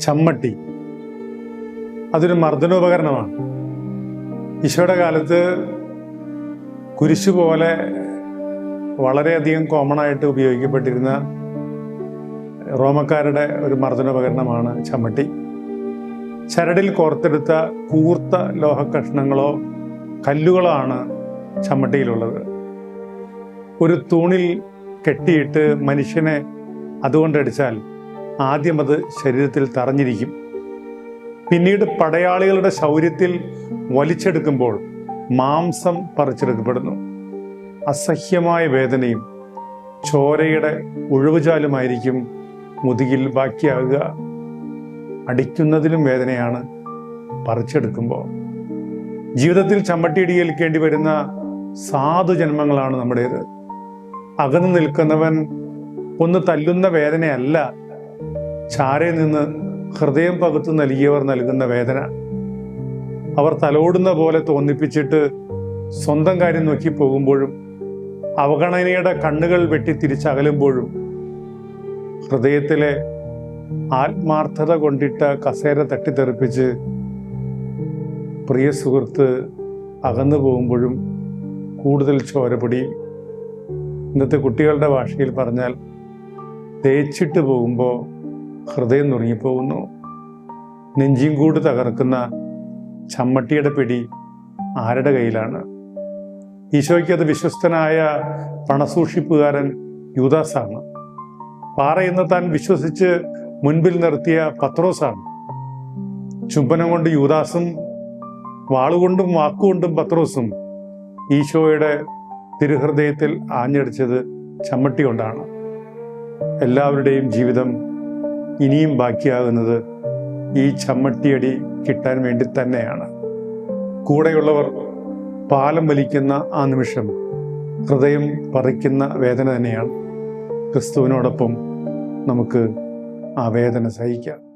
ചമ്മട്ടി. അതൊരു മർദ്ദനോപകരണമാണ്. ഈശോയുടെ കാലത്ത് കുരിശു പോലെ വളരെയധികം കോമൺ ആയിട്ട് ഉപയോഗിക്കപ്പെട്ടിരുന്ന റോമക്കാരുടെ ഒരു മർദ്ദനോപകരണമാണ് ചമ്മട്ടി. ചരടിൽ കോർത്തെടുത്ത കൂർത്ത ലോഹ കഷ്ണങ്ങളോ കല്ലുകളോ ആണ് ചമ്മട്ടിയിലുള്ളത്. ഒരു തൂണിൽ കെട്ടിയിട്ട് മനുഷ്യനെ അതുകൊണ്ടടിച്ചാൽ ആദ്യം അത് ശരീരത്തിൽ തറഞ്ഞിരിക്കും. പിന്നീട് പടയാളികളുടെ ശൗര്യത്തിൽ വലിച്ചെടുക്കുമ്പോൾ മാംസം പറിച്ചെടുക്കപ്പെടുന്നു. അസഹ്യമായ വേദനയും ചോരയുടെ ഒഴിവുചാലുമായിരിക്കും മുതുകിൽ ബാക്കിയാകുക. അടിക്കുന്നതിലും വേദനയാണ് പറിച്ചെടുക്കുമ്പോൾ. ജീവിതത്തിൽ ചമ്മട്ടിയിടിയേൽക്കേണ്ടി വരുന്ന സാധു ജന്മങ്ങളാണ് നമ്മുടേത്. അകന്നു നിൽക്കുന്നവൻ ഒന്ന് തല്ലുന്ന വേദനയല്ല ചാരയിൽ നിന്ന് ഹൃദയം പകുത്തു നൽകിയവർ നൽകുന്ന വേദന. അവർ തലോടുന്ന പോലെ തോന്നിപ്പിച്ചിട്ട് സ്വന്തം കാര്യം നോക്കി പോകുമ്പോഴും അവഗണനയുടെ കണ്ണുകൾ വെട്ടി തിരിച്ചകലുമ്പോഴും ഹൃദയത്തിലെ ആത്മാർത്ഥത കൊണ്ടിട്ട് കസേര തട്ടിത്തെറിപ്പിച്ച് പ്രിയ സുഹൃത്ത് അകന്നു പോകുമ്പോഴും കൂടുതൽ ചോരപൊടി. ഇന്നത്തെ കുട്ടികളുടെ ഭാഷയിൽ പറഞ്ഞാൽ തേച്ചിട്ട് പോകുമ്പോൾ ഹൃദയം നുറുങ്ങിപ്പോകുന്നു. നെഞ്ചിയും കൂട് തകർക്കുന്ന ചമ്മട്ടിയുടെ പിടി ആരുടെ കയ്യിലാണ്? ഈശോയ്ക്ക് അത് വിശ്വസ്തനായ പണസൂക്ഷിപ്പുകാരൻ യൂദാസാണ്. പാറയെന്ന് താൻ വിശ്വസിച്ച് മുൻപിൽ നിർത്തിയ പത്രോസാണ്. ചുംബനം കൊണ്ട് യൂദാസും വാളുകൊണ്ടും വാക്കുകൊണ്ടും പത്രോസും ഈശോയുടെ തിരുഹൃദയത്തിൽ ആഞ്ഞടിച്ചത് ചമ്മട്ടി കൊണ്ടാണ്. എല്ലാവരുടെയും ജീവിതം ഇനിയും ബാക്കിയാകുന്നത് ഈ ചമ്മട്ടിയടി കിട്ടാൻ വേണ്ടി തന്നെയാണ്. കൂടെയുള്ളവർ പാലം വലിക്കുന്ന ആ നിമിഷം ഹൃദയം പറിക്കുന്ന വേദന തന്നെയാണ്. ക്രിസ്തുവിനോടൊപ്പം നമുക്ക് ആ വേദന സഹിക്കാം.